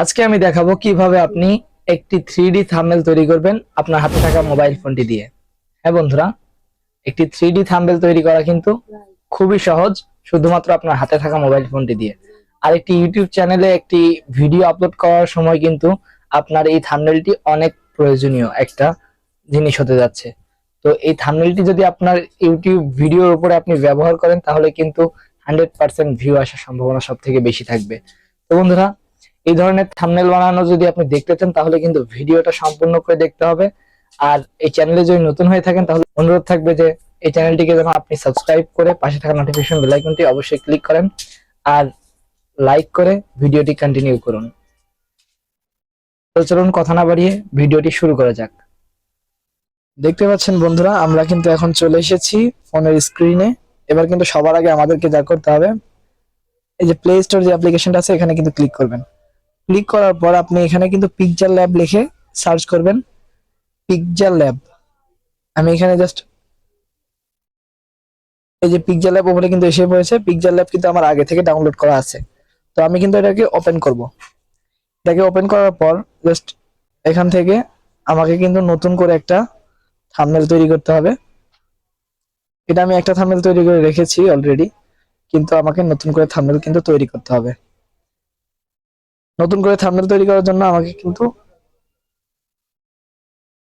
আজকে আমি দেখাবো কীভাবে আপনি একটি থ্রি ডি থাম্বেল তৈরি করবেন আপনার হাতে থাকা মোবাইল ফোনটি দিয়ে। হ্যাঁ বন্ধুরা, একটি থ্রি ডি থাম্বেল তৈরি করা কিন্তু খুবই সহজ, শুধুমাত্র আপনার হাতে থাকা মোবাইল ফোনটি দিয়ে। আর একটি ইউটিউব চ্যানেলে একটি ভিডিও আপলোড করার সময় কিন্তু আপনার এই থাম্বেলটি অনেক প্রয়োজনীয় একটা জিনিস হতে যাচ্ছে। তো এই থাম্বেলটি যদি আপনার ইউটিউব ভিডিওর উপরে আপনি ব্যবহার করেন, তাহলে কিন্তু হান্ড্রেড পার্সেন্ট ভিউ আসার সম্ভাবনা সব থেকে বেশি থাকবে। তো বন্ধুরা এই ধরনের থামনেল বানানো যদি আপনি দেখতে চান, তাহলে কিন্তু ভিডিওটা সম্পূর্ণ করে দেখতে হবে। আর এই চ্যানেলে যদি নতুন হয়ে থাকেন, তাহলে অনুরোধ থাকবে যে এই চ্যানেলটিকে যেন আপনি সাবস্ক্রাইব করে পাশে থাকা নোটিফিকেশন বেল আইকনটি অবশ্যই ক্লিক করেন আর লাইক করে ভিডিওটি কন্টিনিউ করুন। চলুন কথা না বাড়িয়ে ভিডিওটি শুরু করা যাক। দেখতে পাচ্ছেন বন্ধুরা, আমরা কিন্তু এখন চলে এসেছি ফোনের স্ক্রিনে এবার কিন্তু সবার আগে আমাদেরকে যা করতে হবে, এই যে প্লে স্টোর যে অ্যাপ্লিকেশনটা আছে, এখানে কিন্তু ক্লিক করবেন। ক্লিক করার পর আপনি এখানে কিন্তু পিকচার ল্যাব লিখে সার্চ করবেন। পিকচার ল্যাব আমি এখানে জাস্ট এই যে পিকচার ল্যাব ওপরে কিন্তু এসে পড়েছে। পিকচার ল্যাব কিন্তু আমার আগে থেকে ডাউনলোড করা আছে। তো আমি কিন্তু এটাকে ওপেন করব। এটাকে ওপেন করার পর জাস্ট এখান থেকে আমাকে কিন্তু নতুন করে একটা থাম্বনেল তৈরি করতে হবে। এটা আমি একটা থাম্বনেল তৈরি করে রেখেছি অলরেডি কিন্তু আমাকে নতুন করে থাম্বনেল কিন্তু তৈরি করতে হবে। নতুন করে থাম্বনেল তৈরি করার জন্য আমাকে কিন্তু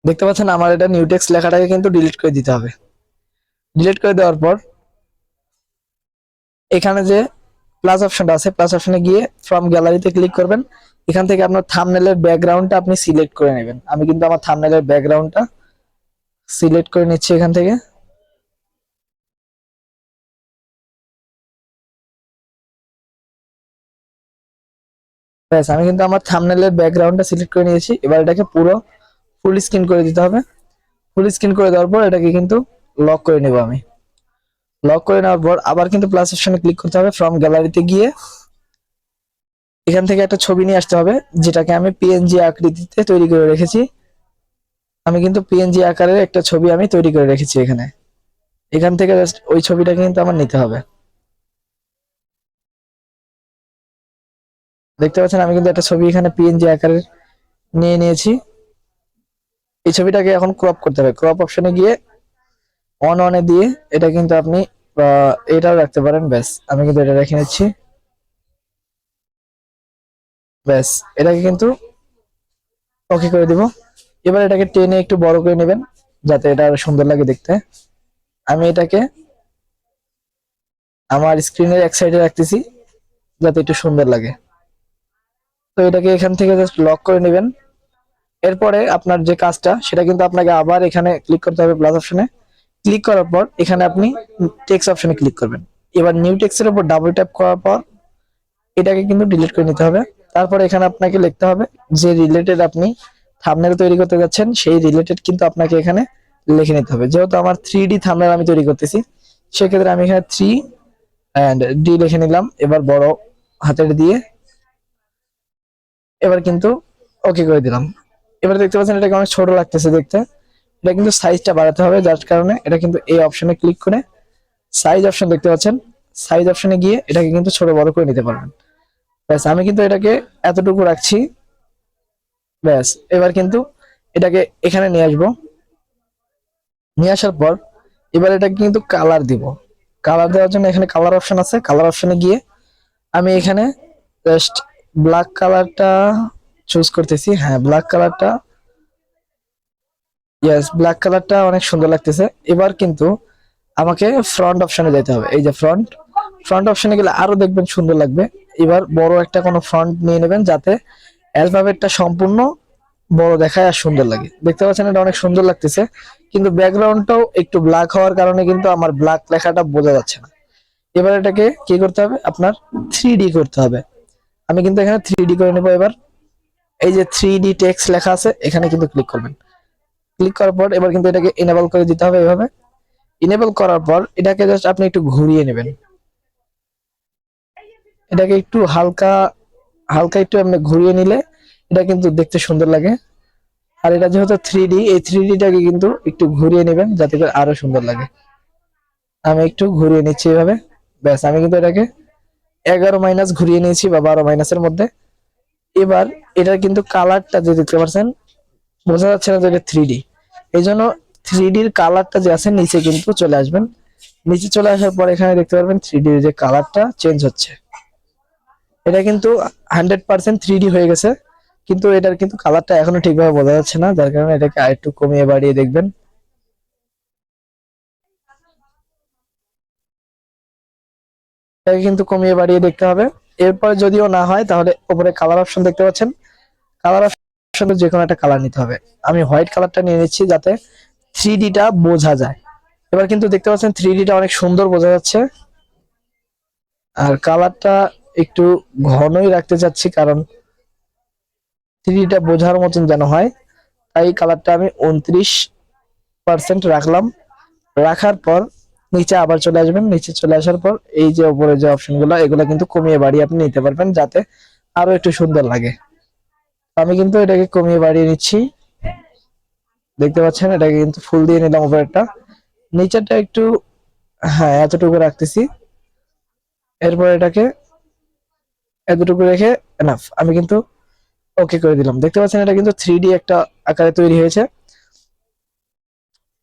দেখতে পাচ্ছেন আমার এটা নিউটেক্স লেখাটাকে কিন্তু ডিলিট করে দিতে হবে। ডিলিট করে দেওয়ার পর এখানে যে প্লাস অপশনটা আছে প্লাস অপশনে গিয়ে ফ্রম গ্যালারিতে ক্লিক করবেন। এখান থেকে আপনার থাম্বনেলের ব্যাকগ্রাউন্ডটা আপনি সিলেক্ট করে নেবেন। আমি কিন্তু আমার থাম্বনেলের ব্যাকগ্রাউন্ডটা সিলেক্ট করে নিচ্ছি এখান থেকে। ব্যাস, আমি কিন্তু আমার থাম্বনেলের ব্যাকগ্রাউন্ডটা সিলেক্ট করে নিয়েছি। এবার এটাকে পুরো ফুল স্ক্রিন করে দিতে হবে। ফুল স্ক্রিন করে দেওয়ার পর এটাকে কিন্তু লক করে নেব আমি। লক করে নেওয়ার পর আবার কিন্তু প্লাস অপশনে ক্লিক করতে হবে ফ্রম গ্যালারিতে গিয়ে। এখান থেকে একটা ছবি নিয়ে আসতে হবে, যেটাকে আমি পিএনজি আকৃতিতে তৈরি করে রেখেছি। আমি কিন্তু পিএনজি আকারের একটা ছবি আমি তৈরি করে রেখেছি এখানে। এখান থেকে জাস্ট ওই ছবিটাকে কিন্তু আমার নিতে হবে। দেখতে পাচ্ছেন, আমি কিন্তু একটা ছবি এখানে পিএনজি আকারের নিয়ে নিয়েছি। এই ছবিটাকে এখন ক্রপ করতে হবে। ক্রপ অপশনে গিয়ে অন অনে দিয়ে এটা কিন্তু আপনি এটাও রাখতে পারেন। ব্যাস, আমি কিন্তু এটা রেখে নিচ্ছি। ব্যাস, এটাকে কিন্তু ওকে করে দিব। এবার এটাকে টেনে একটু বড় করে নেবেন, যাতে এটা আরও সুন্দর লাগে দেখতে। আমি এটাকে আমার স্ক্রিনের এক সাইডে রাখতেছি, যাতে একটু সুন্দর লাগে। তো এটাকে এখান থেকে জাস্ট লক করে নেবেন। এরপরে আপনার যে কাজটা, সেটা কিন্তু আপনাকে আবার এখানে ক্লিক করতে হবে প্লাস অপশনে ক্লিক করার পর এখানে আপনি টেক্সট অপশনে ক্লিক করবেন। এবার নিউ টেক্সটের উপর ডাবল ট্যাপ করার পর এটাকে কিন্তু ডিলিট করে নিতে হবে। তারপর এখানে আপনাকে লিখতে হবে যে রিলেটেড আপনি থাম্বনেল তৈরি করতে যাচ্ছেন, সেই রিলেটেড কিন্তু আপনাকে এখানে লিখে নিতে হবে। যেহেতু আমার থ্রি ডি থাম্বনেল আমি তৈরি করতেছি, সেক্ষেত্রে আমি এখানে থ্রি অ্যান্ড ডি লিখে নিলাম। এবার বড় হাতের দিয়ে এবার কিন্তু ওকে করে দিলাম। এবার দেখতে পাচ্ছেন এটাকে অনেক ছোট লাগতেছে দেখতে। এটা কিন্তু সাইজটা বাড়াতে হবে, যার কারণে এটা কিন্তু এই অপশনে ক্লিক করে সাইজ অপশন দেখতে পাচ্ছেন। সাইজ অপশনে গিয়ে এটাকে কিন্তু ছোট বড় করে নিতে পারবেন। ব্যাস, আমি কিন্তু এটাকে এতটুকু রাখছি। ব্যাস, এবার কিন্তু এটাকে এখানে নিয়ে আসব। নিয়ে আসার পর এবার এটাকে কিন্তু কালার দিব। কালার দেওয়ার জন্য এখানে কালার অপশন আছে। কালার অপশনে গিয়ে আমি এখানে জাস্ট ব্ল্যাক কালারটা চুজ করতেছি। হ্যাঁ ব্ল্যাক কালারটা ইয়েস ব্ল্যাক কালারটা অনেক সুন্দর লাগতেছে। এবার কিন্তু আমাকে ফ্রন্ট অপশনে যেতে হবে। এই যে ফ্রন্ট ফ্রন্ট অপশনে গেলে আরও দেখবেন সুন্দর লাগবে। এবার বড় একটা কোনো ফ্রন্ট নিয়ে নেবেন যাতে অ্যালফাবেটটা সম্পূর্ণ বড় দেখায় আর সুন্দর লাগে। দেখতে পাচ্ছেন এটা অনেক সুন্দর লাগতেছে। কিন্তু ব্যাকগ্রাউন্ডটাও একটু ব্ল্যাক হওয়ার কারণে কিন্তু আমার ব্ল্যাক লেখাটা বোঝা যাচ্ছে না। এবার এটাকে কি করতে হবে? আপনার থ্রি করতে হবে। আমি কিন্তু এখানে থ্রি ডি করে নেব এবার। এই যে থ্রি ডি টেক্সট লেখা আছে, এখানে কিন্তু ক্লিক করবেন। ক্লিক করার পর এবার কিন্তু এটাকে এনেবল করে দিতে হবে এভাবে। এনেবল করার পর এটাকে জাস্ট আপনি একটু ঘুরিয়ে নেবেন। এটাকে একটু হালকা হালকা একটু আপনি ঘুরিয়ে নিলে এটা কিন্তু দেখতে সুন্দর লাগে। আর এটা যেহেতু থ্রি ডি এই থ্রি ডিটাকে কিন্তু একটু ঘুরিয়ে নেবেন যাতে করে আরও সুন্দর লাগে। আমি একটু ঘুরিয়ে নিচ্ছি এভাবে। ব্যাস, আমি কিন্তু এটাকে এগারো মাইনাস ঘুরিয়ে নিয়েছি বা বারো মাইনাসের মধ্যে। এবার এটার কিন্তু কালারটা যে দেখতে পাচ্ছেন, বোঝা যাচ্ছে না যে থ্রি ডি এই জন্য থ্রি ডির কালারটা যে আছে, নিচে কিন্তু চলে আসবেন। নিচে চলে আসার পর এখানে দেখতে পারবেন থ্রি ডির যে কালারটা চেঞ্জ হচ্ছে। এটা কিন্তু হান্ড্রেড পার্সেন্ট থ্রি ডি হয়ে গেছে, কিন্তু এটার কিন্তু কালারটা এখনও ঠিকভাবে বোঝা যাচ্ছে না, যার কারণে এটাকে আরেকটু কমিয়ে বাড়িয়ে দেখবেন। এটাকে কিন্তু কমিয়ে বাড়িয়ে দেখতে হবে। এরপর যদিও না হয়, তাহলে উপরে কালার অপশন দেখতে পাচ্ছেন। কালার অপশনে যে কোনো একটা কালার নিতে হবে। আমি হোয়াইট কালারটা নিয়ে নিচ্ছি যাতে থ্রি টা বোঝা যায়। এবার কিন্তু দেখতে পাচ্ছেন থ্রি টা অনেক সুন্দর বোঝা যাচ্ছে। আর কালারটা একটু ঘনই রাখতে চাচ্ছি কারণ থ্রি টা বোঝার মতন যেন হয়। তাই কালারটা আমি উনত্রিশ পার্সেন্ট রাখলাম। রাখার পর নিচে আবার চলে আসবেন। নিচে চলে আসার পর এই যে উপরে যে অপশনগুলো এগুলো কিন্তু কমিয়ে বাড়িয়ে আপনি নিতে পারবেন যাতে আরও একটু সুন্দর লাগে। আমি কিন্তু এটাকে কমিয়ে বাড়িয়ে নিচ্ছি। দেখতে পাচ্ছেন, এটাকে কিন্তু ফুল দিয়ে নিলাম উপরেরটা। নিচেরটা একটু হ্যাঁ এতটুকু রাখতেছি। এরপর এটাকে এতটুকু রেখে এনাফ আমি কিন্তু ওকে করে দিলাম। দেখতে পাচ্ছেন, এটা কিন্তু থ্রি একটা আকারে তৈরি হয়েছে।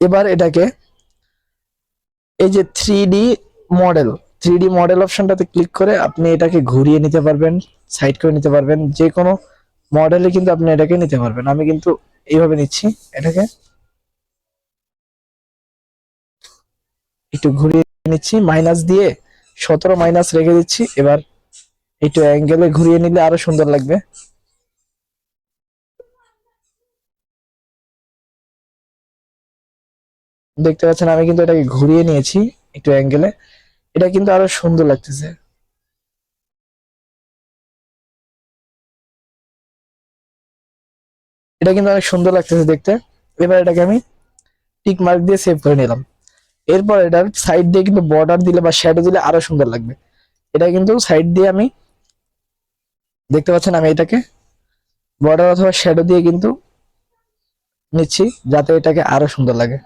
এবার এটাকে এই যে থ্রি মডেল থ্রি মডেল অপশনটাতে ক্লিক করে আপনি এটাকে ঘুরিয়ে নিতে পারবেন সাইড করে নিতে পারবেন যে কোনো মডেলে কিন্তু আপনি এটাকে নিতে পারবেন। আমি কিন্তু এইভাবে নিচ্ছি এটাকে। একটু ঘুরিয়ে নিচ্ছি মাইনাস দিয়ে সতেরো মাইনাস রেখে দিচ্ছি। এবার একটু অ্যাঙ্গেলে ঘুরিয়ে নিলে আরও সুন্দর লাগবে। দেখতে পাচ্ছেন, আমি কিন্তু এটাকে ঘুরিয়ে নিয়েছি একটু অ্যাঙ্গেলে এটা কিন্তু আরও সুন্দর লাগতেছে। এটা কিন্তু অনেক সুন্দর লাগতেছে দেখতে। এবার এটাকে আমি টিক মার্ক দিয়ে সেভ করে নিলাম। এরপর এটার সাইড দিয়ে কিন্তু বর্ডার দিলে বা শ্যাডো দিলে আরও সুন্দর লাগবে। এটা কিন্তু সাইড দিয়ে আমি, দেখতে পাচ্ছেন, আমি এটাকে বর্ডার অথবা শ্যাডো দিয়ে কিন্তু নিচ্ছি, যাতে এটাকে আরও সুন্দর লাগে।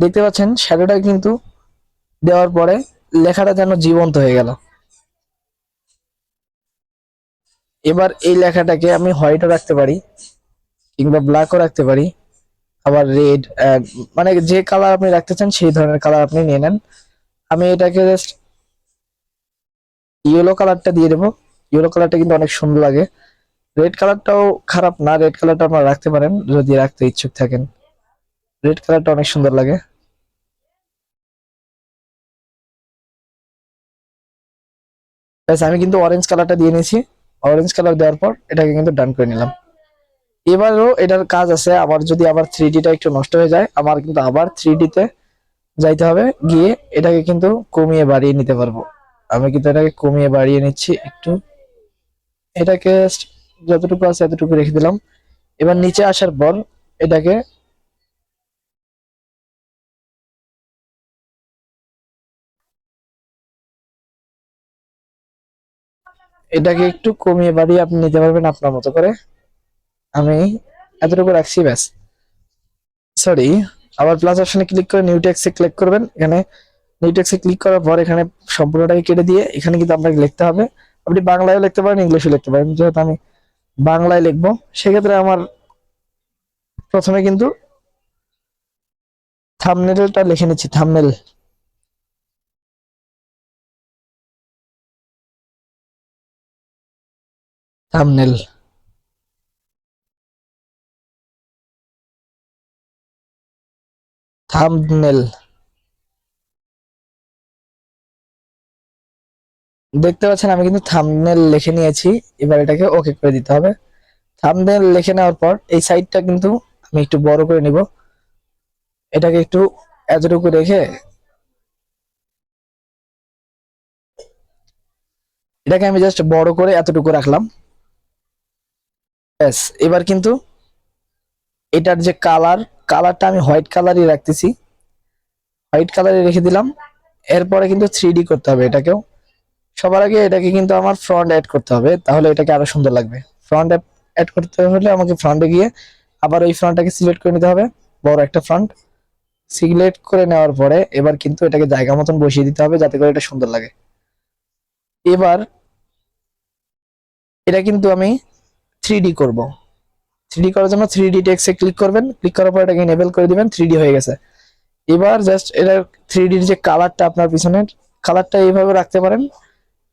দেখতে পাচ্ছেন শ্যাডোটা কিন্তু দেওয়ার পরে লেখাটা যেন জীবন্ত হয়ে গেল। এবার এই লেখাটাকে আমি হোয়াইটও রাখতে পারি, কিংবা ব্ল্যাকও রাখতে পারি। আবার রেড মানে যে কালার আপনি রাখতে চান, সেই ধরনের কালার আপনি নিয়ে নেন। আমি এটাকে জাস্ট ইয়েলো কালারটা দিয়ে দেবো। ইয়েলো কালারটা কিন্তু অনেক সুন্দর লাগে। রেড কালারটাও খারাপ না রেড কালারটা আপনারা রাখতে পারেন, যদি রাখতে ইচ্ছুক থাকেন। রেড কালারটা অনেক সুন্দর লাগে। আমি কিন্তু অরেঞ্জ কালারটা দিয়ে নিয়েছি। অরেঞ্জ কালার দেওয়ার পর এটাকে কিন্তু ডান করে নিলাম। এবারও এটার কাজ আছে, আবার যদি আবার থ্রি টা একটু নষ্ট হয়ে যায়, আমার কিন্তু আবার থ্রি ডিতে যাইতে হবে। গিয়ে এটাকে কিন্তু কমিয়ে বাড়িয়ে নিতে পারব। আমি কিন্তু এটাকে কমিয়ে বাড়িয়ে নিচ্ছি একটু। এটাকে যতটুকু আছে এতটুকু রেখে দিলাম। এবার নিচে আসার পর এটাকে এটাকে একটু কমিয়ে বাড়িয়ে আপনি নিতে পারবেন আপনার মতো করে। আমি এতটুকু রাখছি, ব্যাস। সরি আবার প্লাস অপশনে ক্লিক করে নিউ টেক্সে ক্লিক করবেন। এখানে নিউ টেক্সে ক্লিক করার পর এখানে সম্পূর্ণটাকে কেটে দিয়ে এখানে কিন্তু আপনাকে লিখতে হবে। আপনি বাংলায়ও লিখতে পারেন ইংলিশে লিখতে পারেন। যেহেতু আমি বাংলায় লিখব, সেক্ষেত্রে আমার প্রথমে কিন্তু থামনেলটা লিখে নিচ্ছি থামনেল থামনেল থাম্বনেল দেখতে পাচ্ছেন, আমি কিন্তু থাম্বনেল লিখে নিয়েছি। এবার এটাকে ওকে করে দিতে হবে। থাম্বনেল লিখে নেওয়ার পর এই সাইডটা কিন্তু আমি একটু বড় করে নিব। এটাকে একটু এতটুকু রেখে এটাকে আমি জাস্ট বড় করে এতটুকু রাখলাম। ব্যাস এবার কিন্তু এটার যে কালার কালারটা আমি হোয়াইট কালারই রাখতেছি। হোয়াইট কালারে রেখে দিলাম। এরপরে কিন্তু থ্রি করতে হবে এটাকেও। সবার আগে এটাকে কিন্তু আমার ফ্রন্ট অ্যাড করতে হবে, তাহলে এটাকে আরও সুন্দর লাগবে। ফ্রন্ট অ্যাড করতে হলে আমাকে ফ্রন্টে গিয়ে আবার ওই ফ্রন্টটাকে সিলেক্ট করে নিতে হবে। বড় একটা ফ্রন্ট সিলেক্ট করে নেওয়ার পরে এবার কিন্তু এটাকে জায়গা মতন বসিয়ে দিতে হবে, যাতে করে এটা সুন্দর লাগে। এবার এটা কিন্তু আমি থ্রি ডি করব। থ্রি করার জন্য থ্রি ডি টেক্সে ক্লিক করবেন। ক্লিক করার পর এটাকে এনেবল করে দিবেন থ্রি হয়ে গেছে। এবার জাস্ট এটার থ্রি ডির যে কালারটা আপনার পিছনের কালারটা এইভাবে রাখতে পারেন,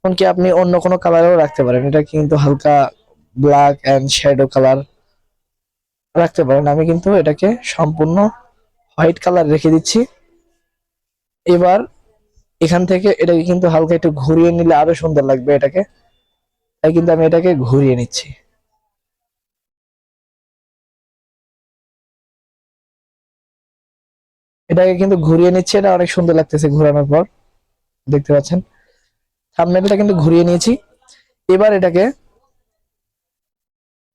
এমনকি আপনি অন্য কোনো কালারেও রাখতে পারেন। এটা কিন্তু হালকা ব্ল্যাক অ্যান্ড শ্যাডো কালার রাখতে পারেন। আমি কিন্তু এটাকে সম্পূর্ণ হোয়াইট কালার রেখে দিচ্ছি। এবার এখান থেকে এটাকে কিন্তু হালকা একটু ঘুরিয়ে নিলে আরও সুন্দর লাগবে এটাকে। তাই কিন্তু আমি এটাকে ঘুরিয়ে নিচ্ছি। এটাকে কিন্তু ঘুরিয়ে নিচ্ছে, এটা অনেক সুন্দর লাগতেছে ঘোরানোর পর। দেখতে পাচ্ছেন? থাম্বনেলটা কিন্তু ঘুরিয়ে নিয়েছি। এবার এটাকে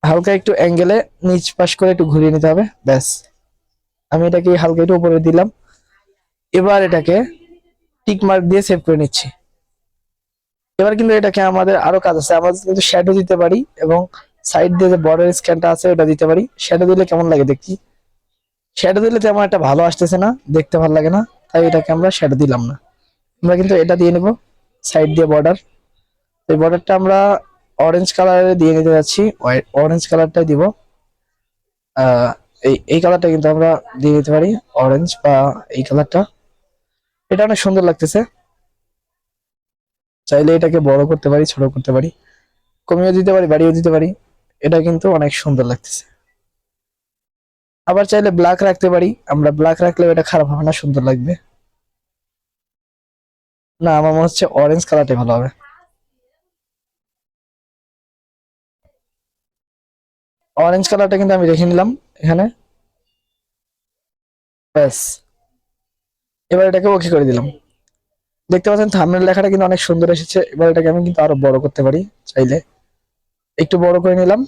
হালকা একটু অ্যাঙ্গেলে নিচ পাশ করে একটু ঘুরিয়ে নিতে হবে, ব্যাস। আমি এটাকে হালকা একটু উপরে দিলাম। এবার এটাকে টিক মার্ক দিয়ে সেভ করে নিচ্ছি। এবার কিন্তু এটাকে আমাদের আরও কাজ আছে, আমরা কিন্তু শ্যাডো দিতে পারি এবং সাইড দিয়ে যে বর্ডার স্ক্যানটা আছে, ওটা দিতে পারি। শ্যাডো দিলে কেমন লাগে দেখি? শ্যাডো দিলে তেমন একটা ভালো আসতেছে না, দেখতে ভালো লাগে না, তাই এটাকে আমরা শ্যাডো দিলাম না। আমরা কিন্তু এটা দিয়ে নেব সাইড দিয়ে বর্ডার এই বর্ডারটা আমরা অরেঞ্জ কালারে দিয়ে নিতে যাচ্ছি অরেঞ্জ কালারটাই দিব। এই এই কালারটা কিন্তু আমরা দিয়ে নিতে পারি অরেঞ্জ বা এই কালারটা এটা অনেক সুন্দর লাগতেছে। চাইলে এটাকে বড় করতে পারি, ছোট করতে পারি কমিয়ে দিতে পারি বাড়িয়ে দিতে পারি, এটা কিন্তু অনেক সুন্দর লাগতেছে। আবার চাইলে ব্ল্যাক রাখতে পারি। আমরা ব্ল্যাক রাখলেও এটা খারাপ হবে না, সুন্দর লাগবে। না, আমার মনে হচ্ছে অরেঞ্জ কালারটাই ভালো হবে। অরেঞ্জ কালারটা কিন্তু আমি রেখে নিলাম এখানে। ব্যাস। এবার এটাকে ওকে করে দিলাম। দেখতে পাচ্ছেন থাম্বনেল লেখাটা কিন্তু অনেক সুন্দর এসেছে। এবার এটাকে আমি কিন্তু আরও বড় করতে পারি, চাইলে। একটু বড় করে নিলাম।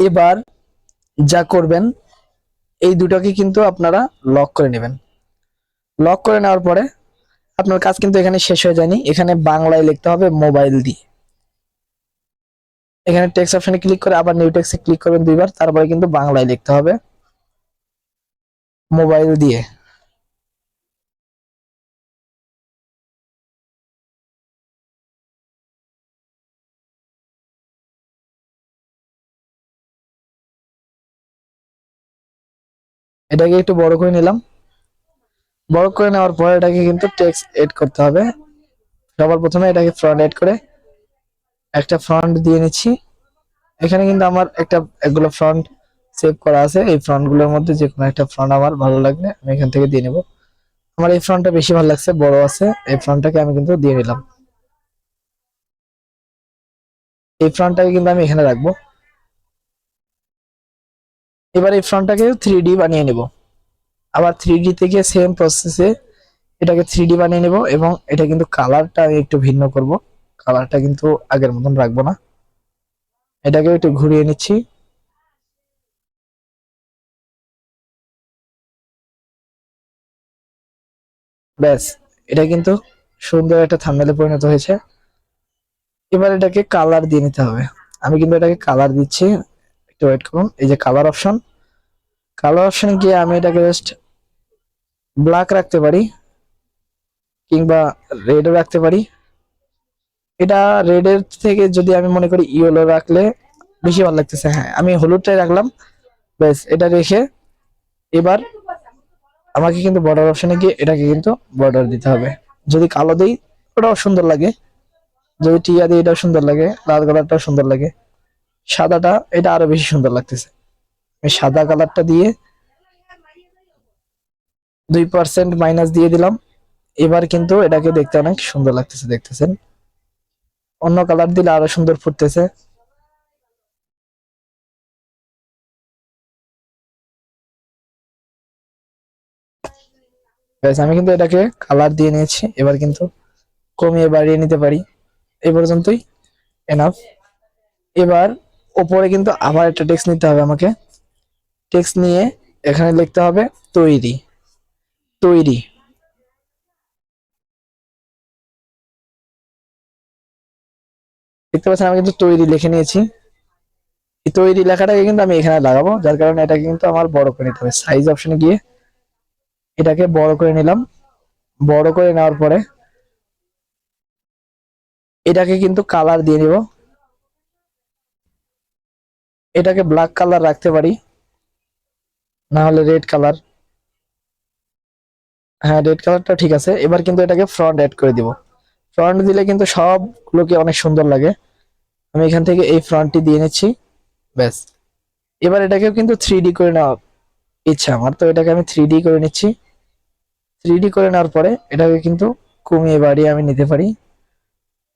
এবার যা করবেন, এই দুটোকে কিন্তু আপনারা লক করে নেবেন। লক করে নেওয়ার পরে আপনার কাজ কিন্তু এখানে শেষ হয়ে যায়নি। এখানে বাংলায় লিখতে হবে মোবাইল দিয়ে এখানে টেক্সট অপশনে ক্লিক করে আবার নিউ টেক্সটে ক্লিক করবেন দুইবার, তারপরে কিন্তু বাংলায় লিখতে হবে মোবাইল দিয়ে এটাকে একটু বড় করে নিলাম। বড় করে নেওয়ার পর এটাকে কিন্তু টেক্সট এড করতে হবে। সবার প্রথমে এটাকে ফ্রন্ট এড করে একটা ফ্রন্ট দিয়ে নিচ্ছি। এখানে কিন্তু আমার একটা, এগুলো ফ্রন্ট সেভ করা আছে। এই ফ্রন্টগুলোর মধ্যে যে কোনো একটা ফ্রন্ট আমার ভালো লাগলে আমি এখান থেকে দিয়ে নেব। আমার এই ফ্রন্টটা বেশি ভালো লাগছে, বড় আছে। এই ফ্রন্টটাকে আমি কিন্তু দিয়ে নিলাম। এই ফ্রন্টটাকে কিন্তু আমি এখানে রাখব। এবার এই ফ্রন্টটাকে থ্রি বানিয়ে নেব। আবার থ্রি থেকে সেম প্রসেসে এটাকে থ্রি বানিয়ে নেব এবং এটা কিন্তু কালারটা আমি একটু ভিন্ন করব। কালারটা কিন্তু আগের মতন রাখব না। এটাকে একটু ঘুরিয়ে নিচ্ছি। ব্যাস, এটা কিন্তু সুন্দর একটা থাম্বনেলে পরিণত হয়েছে। এবার এটাকে কালার দিয়ে নিতে হবে। আমি কিন্তু এটাকে কালার দিচ্ছি। একটু ওয়েট করুন। এই যে কালার অপশন কালার অপশনে গিয়ে আমি এটাকে জাস্ট ব্ল্যাক রাখতে পারি কিংবা রেডও রাখতে পারি। এটা রেডের থেকে যদি আমি মনে করি ইয়েলো রাখলে বেশি ভালো লাগতেছে। হ্যাঁ আমি হলুদটাই রাখলাম। ব্যাস, এটা রেখে এবার আমাকে কিন্তু বর্ডার অপশনে গিয়ে এটাকে কিন্তু বর্ডার দিতে হবে। যদি কালো দিই, ওটাও সুন্দর লাগে। যদি টিয়া দিই, এটাও সুন্দর লাগে। লাল কালারটাও সুন্দর লাগে। সাদাটা, এটা আরও বেশি সুন্দর লাগতেছে। সাদা কালারটা দিয়ে দুই পার্সেন্ট মাইনাস দিয়ে দিলাম। এবার কিন্তু এটাকে দেখতে অনেক সুন্দর লাগতেছে, দেখতেছেন? অন্য কালার দিলে আরও সুন্দর ফুটতেছে। আমি কিন্তু এটাকে কালার দিয়ে নিয়েছি, এবার কিন্তু কমিয়ে বাড়িয়ে নিতে পারি। এ পর্যন্তই এনাফ এবার ওপরে কিন্তু আবার একটা টেক্সট নিতে হবে আমাকে। টেক্সট নিয়ে এখানে লিখতে হবে তৈরি। তৈরি। দেখতে পাচ্ছেন আমি কিন্তু তৈরি লিখে নিয়েছি। এই তৈরি লেখাটাকে কিন্তু আমি এখানে লাগাবো, যার কারণে এটাকে কিন্তু আমার বড় করে নিতে হবে। সাইজ অপশনে গিয়ে এটাকে বড় করে নিলাম। বড় করে নেওয়ার পরে এটাকে কিন্তু কালার দিয়ে নিব। এটাকে ব্ল্যাক কালার রাখতে পারি। না হলে রেড কালার হ্যাঁ রেড কালারটা ঠিক আছে। এবার কিন্তু এটাকে ফ্রন্ট অ্যাড করে দিব। ফ্রন্ট দিলে কিন্তু সব সবগুলোকে অনেক সুন্দর লাগে। আমি এখান থেকে এই ফ্রন্টটি দিয়ে নিচ্ছি। ব্যাস। এবার এটাকেও কিন্তু থ্রি করে নেওয়া ইচ্ছা আমার। তো এটাকে আমি থ্রি করে নিচ্ছি। থ্রি করে নেওয়ার পরে এটাকে কিন্তু কমিয়ে বাড়িয়ে আমি নিতে পারি।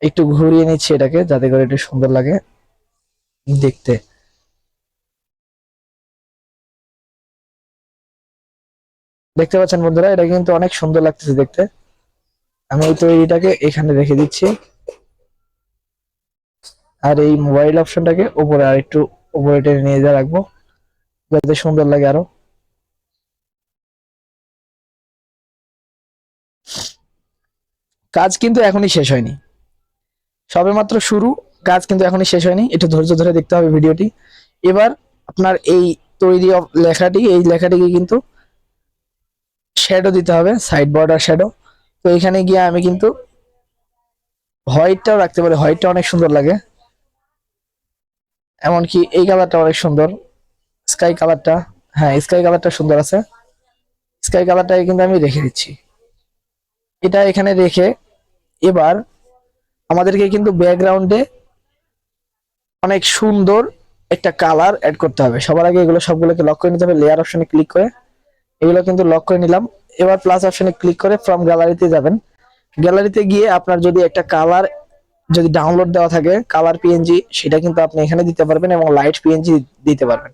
একটু ঘুরিয়ে নিচ্ছি এটাকে, যাতে করে একটু সুন্দর লাগে দেখতে। দেখতে পাচ্ছেন বন্ধুরা, এটা কিন্তু অনেক সুন্দর লাগতেছে দেখতে। আমি এই তৈরিটাকে এখানে রেখে দিচ্ছি। আর এই মোবাইল অপশনটাকে উপরে আর একটু উপরে টেনে নিয়ে যা রাখব, যাতে সুন্দর লাগে আরও। কাজ কিন্তু এখনই শেষ হয়নি। সবেমাত্র শুরু, কাজ কিন্তু এখনই শেষ হয়নি। একটু ধৈর্য ধরে দেখতে হবে ভিডিওটি। এবার আপনার এই তৈরি লেখাটি, এই লেখাটিকে কিন্তু শ্যাডো দিতে হবে সাইড বর্ডার শ্যাডো তো এখানে গিয়ে আমি কিন্তু হোয়াইটটাও রাখতে পারি। হোয়াইটটা অনেক সুন্দর লাগে। এমনকি এই কালারটা অনেক সুন্দর। স্কাই কালারটা হ্যাঁ স্কাই কালারটা সুন্দর আছে। স্কাই কালারটাকে কিন্তু আমি রেখে দিচ্ছি। এটা এখানে রেখে এবার আমাদেরকে কিন্তু ব্যাকগ্রাউন্ডে অনেক সুন্দর একটা কালার অ্যাড করতে হবে। সবার আগে এগুলো সবগুলোকে লক করে নিতে হবে। লেয়ার অপশনে ক্লিক করে এগুলো কিন্তু লক করে নিলাম। এবার প্লাস অপশনে ক্লিক করে ফ্রম গ্যালারিতে যাবেন। গ্যালারিতে গিয়ে আপনার যদি একটা কালার যদি ডাউনলোড দেওয়া থাকে কালার পিএনজি সেটা কিন্তু আপনি এখানে দিতে পারবেন এবং লাইট পিএনজি দিতে পারবেন।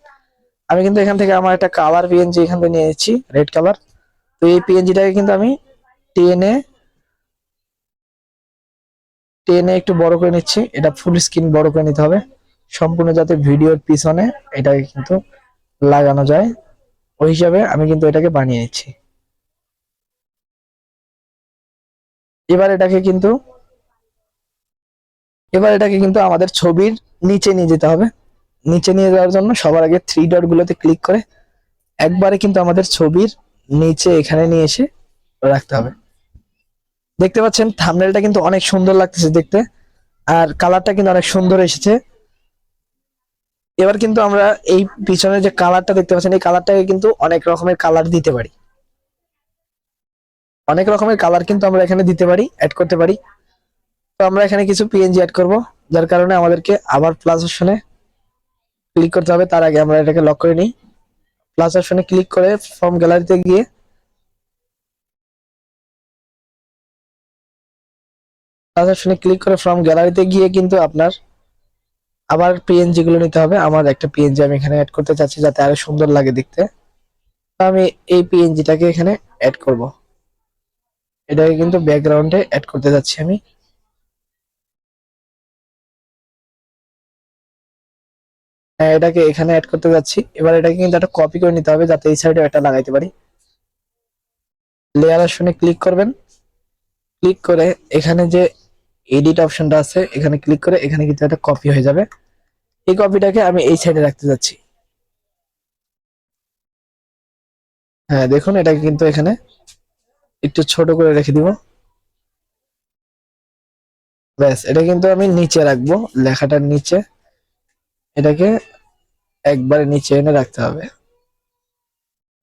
আমি কিন্তু এখান থেকে আমার একটা কালার পিএনজি এখান থেকে নিয়ে নিচ্ছি রেড কালার তো এই পিএনজিটাকে কিন্তু আমি টেনে টেনে একটু বড় করে নিচ্ছি। এটা ফুল স্ক্রিন বড় করে নিতে হবে। সম্পূর্ণ যাতে ভিডিওর পিছনে এটাকে কিন্তু লাগানো যায়। ওই হিসাবে আমি কিন্তু এটাকে বানিয়ে নিচ্ছি। এবার এটাকে কিন্তু, এবার এটাকে কিন্তু আমাদের ছবির নিচে নিয়ে যেতে হবে। নিচে নিয়ে যাওয়ার জন্য সবার আগে থ্রি ডট গুলোতে ক্লিক করে একবারে কিন্তু আমাদের ছবির নিচে এখানে নিয়ে এসে রাখতে হবে। দেখতে পাচ্ছেন থামনেলটা কিন্তু অনেক সুন্দর লাগতেছে দেখতে। আর কালারটা কিন্তু অনেক সুন্দর এসেছে। এবার কিন্তু আমরা এই পিছনে যে কালারটা দেখতে পাচ্ছেন, এই কালারটাকে কিন্তু অনেক রকমের কালার দিতে পারি। অনেক রকমের কালার কিন্তু আমরা এখানে দিতে পারি অ্যাড করতে পারি। তো আমরা এখানে কিছু পিএনজি অ্যাড করব, যার কারণে আমাদেরকে আবার প্লাস অপশনে ক্লিক করতে হবে। তার আগে আমরা এটাকে লক করে নিই। প্লাস অপশনে ক্লিক করে ফর্ম গ্যালারিতে গিয়ে প্লাস অপশনে ক্লিক করে ফর্ম গ্যালারিতে গিয়ে কিন্তু আপনার আবার পিএনজি গুলো নিতে হবে। আমার একটা পিএনজি আমি এখানে অ্যাড করতে চাচ্ছি যাতে আরও সুন্দর লাগে দেখতে। তো আমি এই পিএনজিটাকে এখানে অ্যাড করব। এটাকে কিন্তু ব্যাকগ্রাউন্ডে অ্যাড করতে যাচ্ছি আমি। হ্যাঁ এটাকে এখানে অ্যাড করতে যাচ্ছি। এবার এটাকে কিন্তু একটা কপি করে নিতে হবে যাতে এই সাইডে এটা লাগাইতে পারি। লেয়ার অপশনে ক্লিক করবেন। ক্লিক করে এখানে যে এডিট অপশনটা আছে, এখানে ক্লিক করে এখানে কিন্তু একটা কপি হয়ে যাবে। এই কপিটাকে আমি এই সাইডে রাখতে যাচ্ছি। হ্যাঁ দেখুন, এটাকে কিন্তু এখানে একটু ছোট করে রেখে দিব। ব্যাস, এটা কিন্তু আমি নিচে রাখব, লেখাটার নিচে। এটাকে একবারে নিচে এনে রাখতে হবে।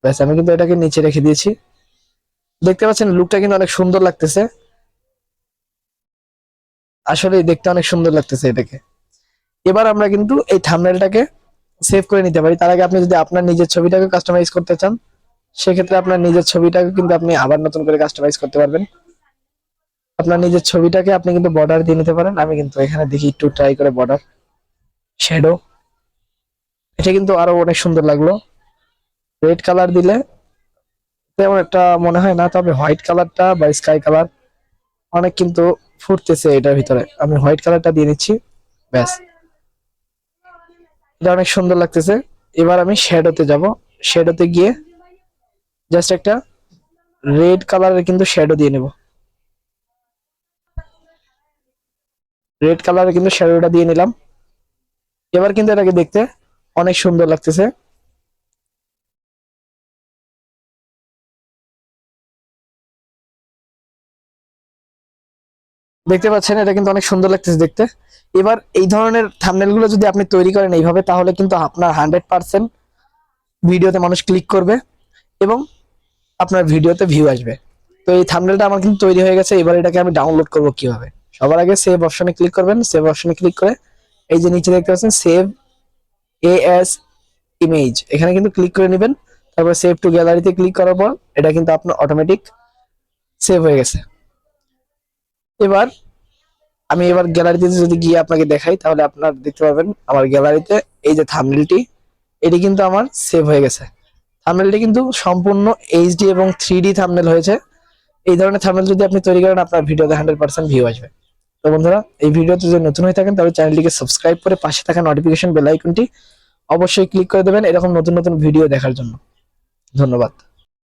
ব্যাস, আমি কিন্তু এটাকে নিচে রেখে দিয়েছি। দেখতে পাচ্ছেন লুকটা কিন্তু অনেক সুন্দর লাগতেছে। আসলে দেখতে অনেক সুন্দর লাগতেছে এটাকে এবার আমরা কিন্তু এই থাম্বনেলটাকে সেভ করে নিতে পারি। তার আগে আপনি যদি আপনার নিজের ছবিটাকে কাস্টমাইজ করতে চান, সেক্ষেত্রে আপনার নিজের ছবিটাকে কিন্তু আপনি আবার নতুন করে কাস্টমাইজ করতে পারবেন। আপনার নিজের ছবিটাকে আপনি কিন্তু বর্ডার দিয়ে নিতে পারেন। আমি কিন্তু এখানে দেখি একটু ট্রাই করে বর্ডার শ্যাডো এটা কিন্তু আরও অনেক সুন্দর লাগল। রেড কালার দিলে তেমন একটা মনে হয় না, তবে হোয়াইট কালারটা বা স্কাই কালার অনেক কিন্তু ফুটতেছে এটার ভিতরে। আমি হোয়াইট কালারটা দিয়ে নিচ্ছি ব্যাস। এটা অনেক সুন্দর লাগতেছে। এবার আমি শ্যাডোতে যাব। শ্যাডোতে গিয়ে জাস্ট একটা রেড কালারের কিন্তু শ্যাডো দিয়ে নেব। রেড কালারের কিন্তু শ্যাডোটা দিয়ে নিলাম। এবার কিন্তু এটাকে দেখতে অনেক সুন্দর লাগতেছে। দেখতে পাচ্ছেন, এটা কিন্তু অনেক সুন্দর লাগতেছে দেখতে। এবার এই ধরনের থাম্বনেলগুলো যদি আপনি তৈরি করেন এইভাবে, তাহলে কিন্তু আপনার হান্ড্রেড পার্সেন্ট ভিডিওতে মানুষ ক্লিক করবে এবং আপনার ভিডিওতে ভিউ আসবে। তো এই থামনেলটা আমার কিন্তু তৈরি হয়ে গেছে, এবার এটাকে আমি ডাউনলোড করব কীভাবে? সবার আগে সেভ অপশনে ক্লিক করবেন সেভ অপশনে ক্লিক করে এই যে নিচে দেখতে পাচ্ছেন সেভ এ এস ইমেজ এখানে কিন্তু ক্লিক করে নেবেন, তারপর সেভ টু গ্যালারিতে ক্লিক করার পর এটা কিন্তু আপনার অটোমেটিক সেভ হয়ে গেছে। এবার আমি এবার গ্যালারিতে যদি গিয়ে আপনাকে দেখাই, তাহলে আপনার দেখতে পাবেন আমার গ্যালারিতে এই যে থাম্বনেলটি এটি কিন্তু আমার সেভ হয়ে গেছে। থাম্বনেলটি কিন্তু সম্পূর্ণ এইচডি এবং থ্রি ডি থাম্বনেল হয়েছে। এই ধরনের থাম্বনেল যদি আপনি তৈরি করেন, আপনার ভিডিওতে হান্ড্রেড পার্সেন্ট ভিউ আসবে। তো বন্ধুরা, এই ভিডিওতে যদি নতুন হয়ে থাকেন, তাহলে চ্যানেলটিকে সাবস্ক্রাইব করে পাশে থাকা নোটিফিকেশন বেল আইকনটি অবশ্যই ক্লিক করে দেবেন এরকম নতুন নতুন ভিডিও দেখার জন্য। ধন্যবাদ।